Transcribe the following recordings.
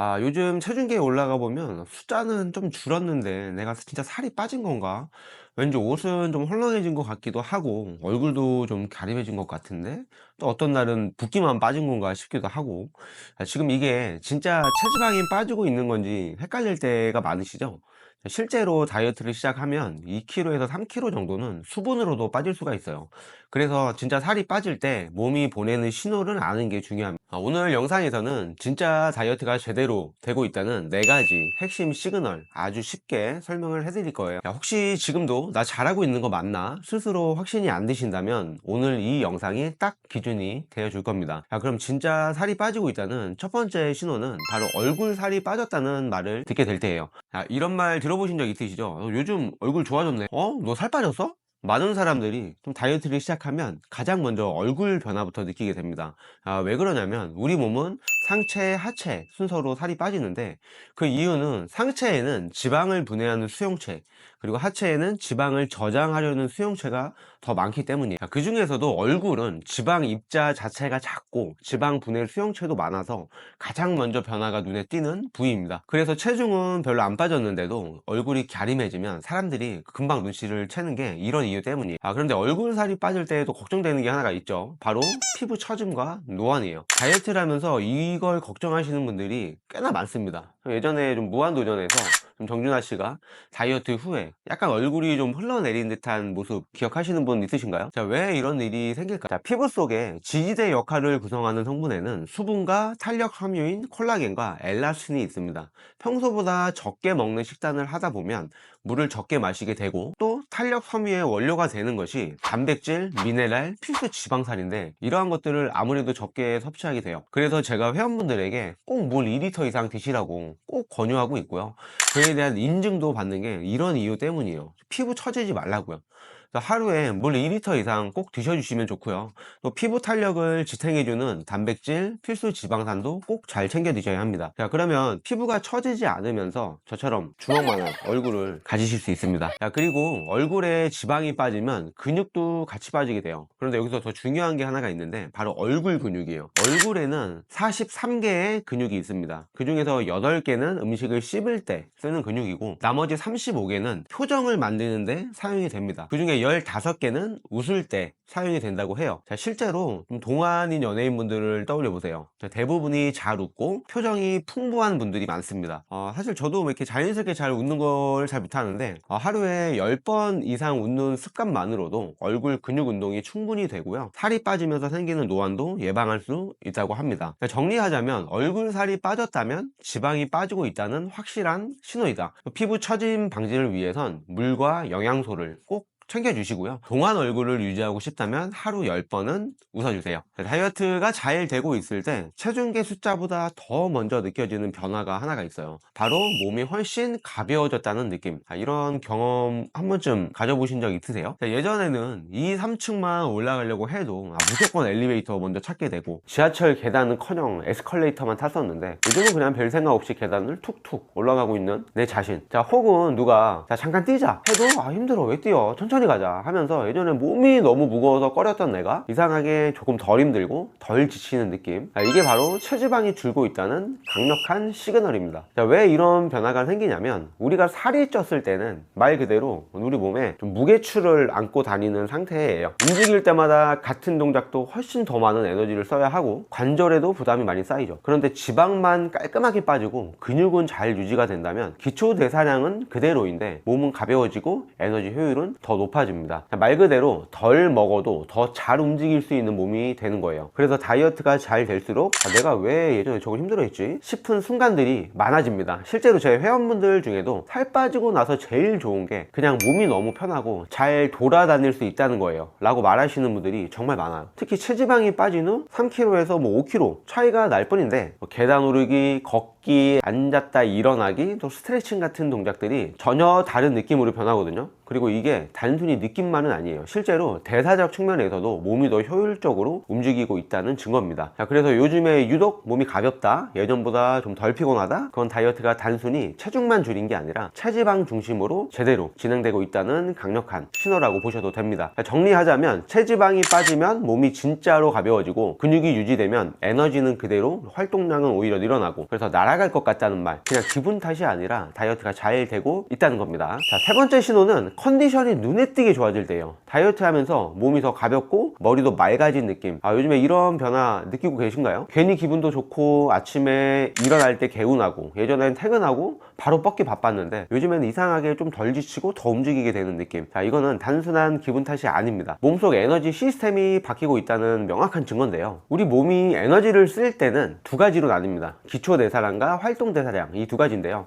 아, 요즘 체중계에 올라가 보면 숫자는 좀 줄었는데 내가 진짜 살이 빠진 건가? 왠지 옷은 좀 헐렁해진 것 같기도 하고 얼굴도 좀 가림해진 것 같은데 또 어떤 날은 붓기만 빠진 건가 싶기도 하고 아, 지금 이게 진짜 체지방이 빠지고 있는 건지 헷갈릴 때가 많으시죠? 실제로 다이어트를 시작하면 2kg에서 3kg 정도는 수분으로도 빠질 수가 있어요. 그래서 진짜 살이 빠질 때 몸이 보내는 신호를 아는 게 중요합니다. 아, 오늘 영상에서는 진짜 다이어트가 제대로 되고 있다는 네 가지 핵심 시그널 아주 쉽게 설명을 해드릴 거예요. 야, 혹시 지금도 나 잘하고 있는 거 맞나? 스스로 확신이 안 드신다면 오늘 이 영상이 딱 기준이 되어줄 겁니다. 자, 그럼 진짜 살이 빠지고 있다는 첫 번째 신호는 바로 얼굴 살이 빠졌다는 말을 듣게 될 때예요. 자, 이런 말 들어보신 적 있으시죠? 어, 요즘 얼굴 좋아졌네. 어? 너 살 빠졌어? 많은 사람들이 좀 다이어트를 시작하면 가장 먼저 얼굴 변화부터 느끼게 됩니다. 아, 왜 그러냐면 우리 몸은 상체, 하체 순서로 살이 빠지는데 그 이유는 상체에는 지방을 분해하는 수용체 그리고 하체에는 지방을 저장하려는 수용체가 더 많기 때문이에요. 그 중에서도 얼굴은 지방 입자 자체가 작고 지방 분해 수용체도 많아서 가장 먼저 변화가 눈에 띄는 부위입니다. 그래서 체중은 별로 안 빠졌는데도 얼굴이 갸림해지면 사람들이 금방 눈치를 채는 게 이런 이유 때문이에요. 아, 그런데 얼굴 살이 빠질 때도 걱정되는 게 하나가 있죠. 바로 피부 처짐과 노안이에요. 다이어트를 하면서 이걸 걱정하시는 분들이 꽤나 많습니다. 예전에 좀 무한도전에서 좀 정준하 씨가 다이어트 후에 약간 얼굴이 좀 흘러내린 듯한 모습 기억하시는 분 있으신가요? 자, 왜 이런 일이 생길까? 자, 피부 속에 지지대 역할을 구성하는 성분에는 수분과 탄력 함유인 콜라겐과 엘라스틴이 있습니다. 평소보다 적게 먹는 식단을 하다 보면 물을 적게 마시게 되고 또 탄력 섬유의 원료가 되는 것이 단백질, 미네랄, 필수 지방산인데 이러한 것들을 아무래도 적게 섭취하게 돼요. 그래서 제가 회원분들에게 꼭 물 2리터 이상 드시라고 꼭 권유하고 있고요. 그에 대한 인증도 받는 게 이런 이유 때문이에요. 피부 처지지 말라고요. 하루에 물 2리터 이상 꼭 드셔주시면 좋고요. 또 피부 탄력을 지탱해주는 단백질, 필수 지방산도 꼭 잘 챙겨 드셔야 합니다. 자, 그러면 피부가 처지지 않으면서 저처럼 주먹만한 얼굴을 가지실 수 있습니다. 자, 그리고 얼굴에 지방이 빠지면 근육도 같이 빠지게 돼요. 그런데 여기서 더 중요한 게 하나가 있는데 바로 얼굴 근육이에요. 얼굴에는 43개의 근육이 있습니다. 그 중에서 8개는 음식을 씹을 때 쓰는 근육이고 나머지 35개는 표정을 만드는데 사용이 됩니다. 그 중에 15개는 웃을 때 사용이 된다고 해요. 자, 실제로 좀 동안인 연예인분들을 떠올려 보세요. 자, 대부분이 잘 웃고 표정이 풍부한 분들이 많습니다. 어, 사실 저도 뭐 이렇게 자연스럽게 잘 웃는 걸 잘 못하는데 어, 하루에 10번 이상 웃는 습관만으로도 얼굴 근육 운동이 충분히 되고요. 살이 빠지면서 생기는 노안도 예방할 수 있다고 합니다. 자, 정리하자면 얼굴 살이 빠졌다면 지방이 빠지고 있다는 확실한 신호이다. 피부 처짐 방지를 위해선 물과 영양소를 꼭 챙겨주시고요. 동안 얼굴을 유지하고 싶다면 하루 10번은 웃어주세요. 다이어트가 잘 되고 있을 때 체중계 숫자보다 더 먼저 느껴지는 변화가 하나가 있어요. 바로 몸이 훨씬 가벼워졌다는 느낌. 아, 이런 경험 한 번쯤 가져보신 적 있으세요? 자, 예전에는 2, 3층만 올라가려고 해도 아, 무조건 엘리베이터 먼저 찾게 되고 지하철 계단은 커녕 에스컬레이터만 탔었는데 요즘은 그냥 별 생각 없이 계단을 툭툭 올라가고 있는 내 자신. 자, 혹은 누가 자, 잠깐 뛰자 해도 아, 힘들어. 왜 뛰어? 천천히 가자 하면서 예전에 몸이 너무 무거워서 꺼렸던 내가 이상하게 조금 덜 힘들고 덜 지치는 느낌. 자, 이게 바로 체지방이 줄고 있다는 강력한 시그널입니다. 자, 왜 이런 변화가 생기냐면 우리가 살이 쪘을 때는 말 그대로 우리 몸에 좀 무게추를 안고 다니는 상태예요. 움직일 때마다 같은 동작도 훨씬 더 많은 에너지를 써야 하고 관절에도 부담이 많이 쌓이죠. 그런데 지방만 깔끔하게 빠지고 근육은 잘 유지가 된다면 기초 대사량은 그대로인데 몸은 가벼워지고 에너지 효율은 더 높아 집니다. 말 그대로 덜 먹어도 더 잘 움직일 수 있는 몸이 되는 거예요. 그래서 다이어트가 잘 될수록 아, 내가 왜 예전에 저걸 힘들어했지 싶은 순간들이 많아집니다. 실제로 제 회원분들 중에도 살 빠지고 나서 제일 좋은 게 그냥 몸이 너무 편하고 잘 돌아다닐 수 있다는 거예요. 라고 말하시는 분들이 정말 많아요. 특히 체지방이 빠진 후 3kg에서 뭐 5kg 차이가 날 뿐인데 뭐 계단 오르기, 걷기, 앉았다 일어나기, 또 스트레칭 같은 동작들이 전혀 다른 느낌으로 변하거든요. 그리고 이게 단순히 느낌만은 아니에요. 실제로 대사적 측면에서도 몸이 더 효율적으로 움직이고 있다는 증거입니다. 자 그래서 요즘에 유독 몸이 가볍다 예전보다 좀 덜 피곤하다 그건 다이어트가 단순히 체중만 줄인 게 아니라 체지방 중심으로 제대로 진행되고 있다는 강력한 신호라고 보셔도 됩니다. 자, 정리하자면 체지방이 빠지면 몸이 진짜로 가벼워지고 근육이 유지되면 에너지는 그대로 활동량은 오히려 늘어나고 그래서 날아갈 것 같다는 말 그냥 기분 탓이 아니라 다이어트가 잘 되고 있다는 겁니다. 자 세 번째 신호는 컨디션이 눈에 띄게 좋아질 때예요. 다이어트 하면서 몸이 더 가볍고 머리도 맑아진 느낌. 아 요즘에 이런 변화 느끼고 계신가요? 괜히 기분도 좋고 아침에 일어날 때 개운하고 예전엔 퇴근하고 바로 뻗기 바빴는데 요즘에는 이상하게 좀 덜 지치고 더 움직이게 되는 느낌. 자 이거는 단순한 기분 탓이 아닙니다. 몸속 에너지 시스템이 바뀌고 있다는 명확한 증거인데요. 우리 몸이 에너지를 쓸 때는 두 가지로 나뉩니다. 기초 대사량과 활동 대사량. 이 두 가지인데요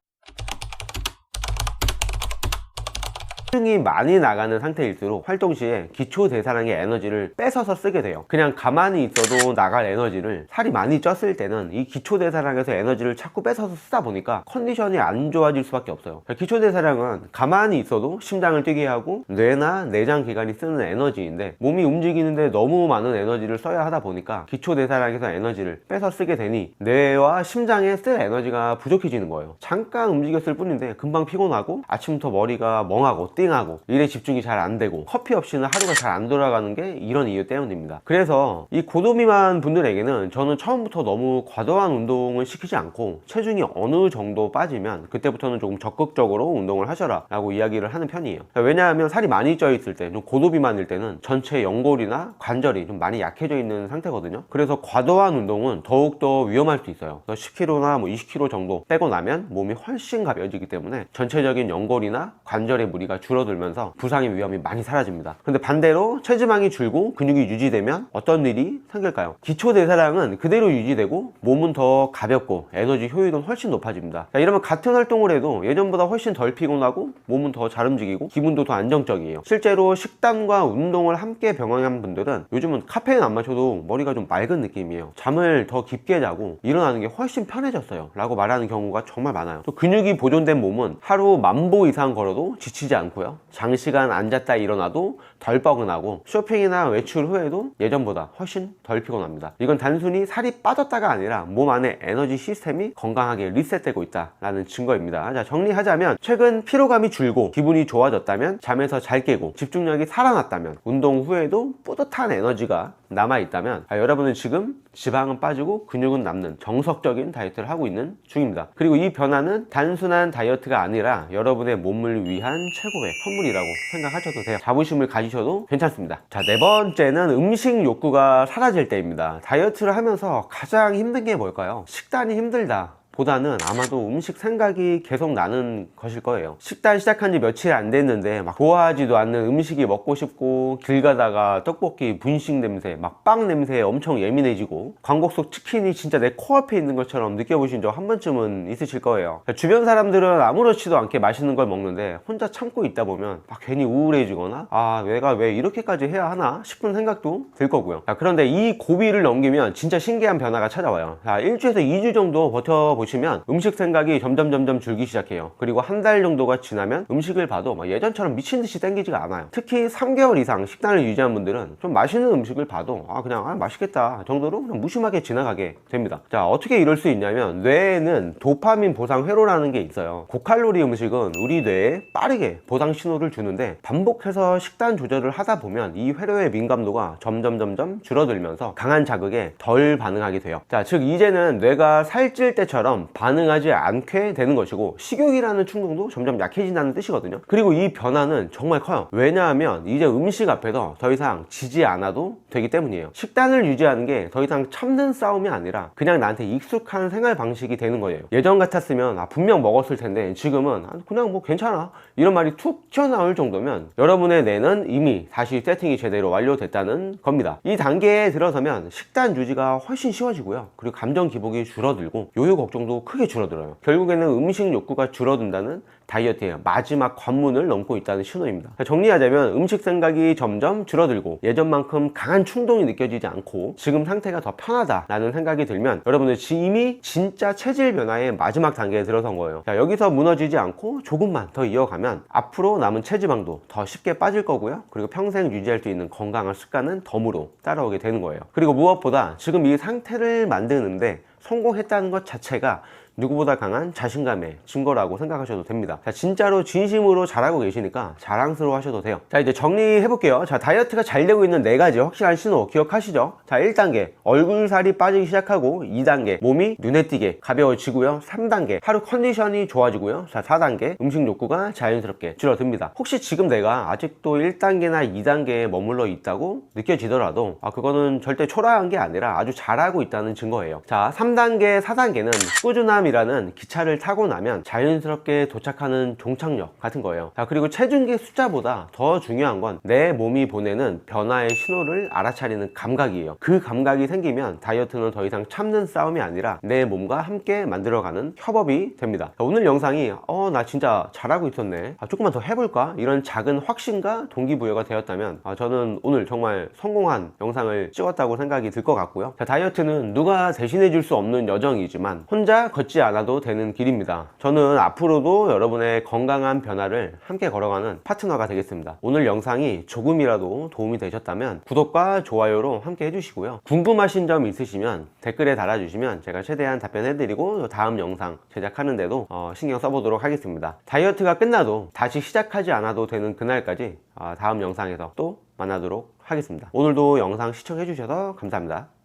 체중이 많이 나가는 상태일수록 활동 시에 기초 대사량의 에너지를 뺏어서 쓰게 돼요. 그냥 가만히 있어도 나갈 에너지를 살이 많이 쪘을 때는 이 기초 대사량에서 에너지를 자꾸 뺏어서 쓰다 보니까 컨디션이 안 좋아질 수밖에 없어요. 기초 대사량은 가만히 있어도 심장을 뛰게 하고 뇌나 내장 기관이 쓰는 에너지인데 몸이 움직이는데 너무 많은 에너지를 써야 하다 보니까 기초 대사량에서 에너지를 뺏어 쓰게 되니 뇌와 심장에 쓸 에너지가 부족해지는 거예요. 잠깐 움직였을 뿐인데 금방 피곤하고 아침부터 머리가 멍하고 띵하고 일에 집중이 잘 안 되고 커피 없이는 하루가 잘 안 돌아가는 게 이런 이유 때문입니다. 그래서 이 고도비만 분들에게는 저는 처음부터 너무 과도한 운동을 시키지 않고 체중이 어느 정도 빠지면 그때부터는 조금 적극적으로 운동을 하셔라 라고 이야기를 하는 편이에요. 왜냐하면 살이 많이 쪄 있을 때 좀 고도비만일 때는 전체 연골이나 관절이 좀 많이 약해져 있는 상태거든요. 그래서 과도한 운동은 더욱더 위험할 수 있어요. 10kg나 뭐 20kg 정도 빼고 나면 몸이 훨씬 가벼워지기 때문에 전체적인 연골이나 관절의 무리가 줄 어들면서 부상의 위험이 많이 사라집니다. 근데 반대로 체지방이 줄고 근육이 유지되면 어떤 일이 생길까요? 기초 대사량은 그대로 유지되고 몸은 더 가볍고 에너지 효율은 훨씬 높아집니다. 자, 이러면 같은 활동을 해도 예전보다 훨씬 덜 피곤하고 몸은 더 잘 움직이고 기분도 더 안정적이에요. 실제로 식단과 운동을 함께 병행한 분들은 요즘은 카페인 안 마셔도 머리가 좀 맑은 느낌이에요. 잠을 더 깊게 자고 일어나는 게 훨씬 편해졌어요. 라고 말하는 경우가 정말 많아요. 또 근육이 보존된 몸은 하루 만보 이상 걸어도 지치지 않고요. 장시간 앉았다 일어나도 덜 뻐근하고 쇼핑이나 외출 후에도 예전보다 훨씬 덜 피곤합니다. 이건 단순히 살이 빠졌다가 아니라 몸 안에 에너지 시스템이 건강하게 리셋되고 있다라는 증거입니다. 자, 정리하자면 최근 피로감이 줄고 기분이 좋아졌다면 잠에서 잘 깨고 집중력이 살아났다면 운동 후에도 뿌듯한 에너지가 남아 있다면 아, 여러분은 지금 지방은 빠지고 근육은 남는 정석적인 다이어트를 하고 있는 중입니다. 그리고 이 변화는 단순한 다이어트가 아니라 여러분의 몸을 위한 최고의 선물이라고 생각하셔도 돼요. 자부심을 가지셔도 괜찮습니다. 자, 네 번째는 음식 욕구가 사라질 때입니다. 다이어트를 하면서 가장 힘든 게 뭘까요? 식단이 힘들다. 보다는 아마도 음식 생각이 계속 나는 것일 거예요. 식단 시작한 지 며칠 안 됐는데 막 좋아하지도 않는 음식이 먹고 싶고 길 가다가 떡볶이 분식 냄새, 막 빵 냄새에 엄청 예민해지고 광고 속 치킨이 진짜 내 코앞에 있는 것처럼 느껴보신 적 한 번쯤은 있으실 거예요. 주변 사람들은 아무렇지도 않게 맛있는 걸 먹는데 혼자 참고 있다 보면 막 괜히 우울해지거나 아 내가 왜 이렇게까지 해야 하나 싶은 생각도 들 거고요. 자, 그런데 이 고비를 넘기면 진짜 신기한 변화가 찾아와요. 자, 1주에서 2주 정도 버텨보시 면 음식 생각이 점점 점점 줄기 시작해요. 그리고 한 달 정도가 지나면 음식을 봐도 막 예전처럼 미친 듯이 땡기지가 않아요. 특히 3개월 이상 식단을 유지한 분들은 좀 맛있는 음식을 봐도 아 그냥 아 맛있겠다 정도로 그냥 무심하게 지나가게 됩니다. 자 어떻게 이럴 수 있냐면 뇌에는 도파민 보상 회로라는 게 있어요. 고칼로리 음식은 우리 뇌에 빠르게 보상 신호를 주는데 반복해서 식단 조절을 하다 보면 이 회로의 민감도가 점점 점점 줄어들면서 강한 자극에 덜 반응하게 돼요. 자즉 이제는 뇌가 살찔 때처럼 반응하지 않게 되는 것이고 식욕이라는 충동도 점점 약해진다는 뜻이거든요. 그리고 이 변화는 정말 커요. 왜냐하면 이제 음식 앞에서 더 이상 지지 않아도 되기 때문이에요. 식단을 유지하는 게 더 이상 참는 싸움이 아니라 그냥 나한테 익숙한 생활 방식이 되는 거예요. 예전 같았으면 아, 분명 먹었을 텐데 지금은 아, 그냥 뭐 괜찮아 이런 말이 툭 튀어나올 정도면 여러분의 뇌는 이미 다시 세팅이 제대로 완료됐다는 겁니다. 이 단계에 들어서면 식단 유지가 훨씬 쉬워지고요. 그리고 감정 기복이 줄어들고 요요 걱정 정도 크게 줄어들어요. 결국에는 음식 욕구가 줄어든다는 다이어트의 마지막 관문을 넘고 있다는 신호입니다. 정리하자면 음식 생각이 점점 줄어들고 예전만큼 강한 충동이 느껴지지 않고 지금 상태가 더 편하다라는 생각이 들면 여러분들 이미 진짜 체질 변화의 마지막 단계에 들어선 거예요. 자, 여기서 무너지지 않고 조금만 더 이어가면 앞으로 남은 체지방도 더 쉽게 빠질 거고요. 그리고 평생 유지할 수 있는 건강한 습관은 덤으로 따라오게 되는 거예요. 그리고 무엇보다 지금 이 상태를 만드는데 성공했다는 것 자체가 누구보다 강한 자신감의 증거라고 생각하셔도 됩니다. 자, 진짜로 진심으로 잘하고 계시니까 자랑스러워 하셔도 돼요. 자, 이제 정리해 볼게요. 자, 다이어트가 잘 되고 있는 네 가지 확실한 신호 기억하시죠? 자, 1단계. 얼굴 살이 빠지기 시작하고 2단계. 몸이 눈에 띄게 가벼워지고요. 3단계. 하루 컨디션이 좋아지고요. 자, 4단계. 음식 욕구가 자연스럽게 줄어듭니다. 혹시 지금 내가 아직도 1단계나 2단계에 머물러 있다고 느껴지더라도 아, 그거는 절대 초라한 게 아니라 아주 잘하고 있다는 증거예요. 자, 3단계, 4단계는 꾸준함 이 라는 기차를 타고 나면 자연스럽게 도착하는 종착역 같은 거예요. 자, 그리고 체중계 숫자보다 더 중요한 건 내 몸이 보내는 변화의 신호를 알아차리는 감각이에요. 그 감각이 생기면 다이어트는 더 이상 참는 싸움이 아니라 내 몸과 함께 만들어가는 협업이 됩니다. 자, 오늘 영상이 어, 나 진짜 잘하고 있었네. 아, 조금만 더 해볼까? 이런 작은 확신과 동기부여가 되었다면 아, 저는 오늘 정말 성공한 영상을 찍었다고 생각이 들 것 같고요. 자, 다이어트는 누가 대신해 줄 수 없는 여정이지만 혼자 걷지 않아도 되는 길입니다. 저는 앞으로도 여러분의 건강한 변화를 함께 걸어가는 파트너가 되겠습니다. 오늘 영상이 조금이라도 도움이 되셨다면 구독과 좋아요로 함께 해주시고요. 궁금하신 점 있으시면 댓글에 달아주시면 제가 최대한 답변해드리고 다음 영상 제작하는데도 어, 신경 써보도록 하겠습니다. 다이어트가 끝나도 다시 시작하지 않아도 되는 그날까지 어, 다음 영상에서 또 만나도록 하겠습니다. 오늘도 영상 시청해주셔서 감사합니다.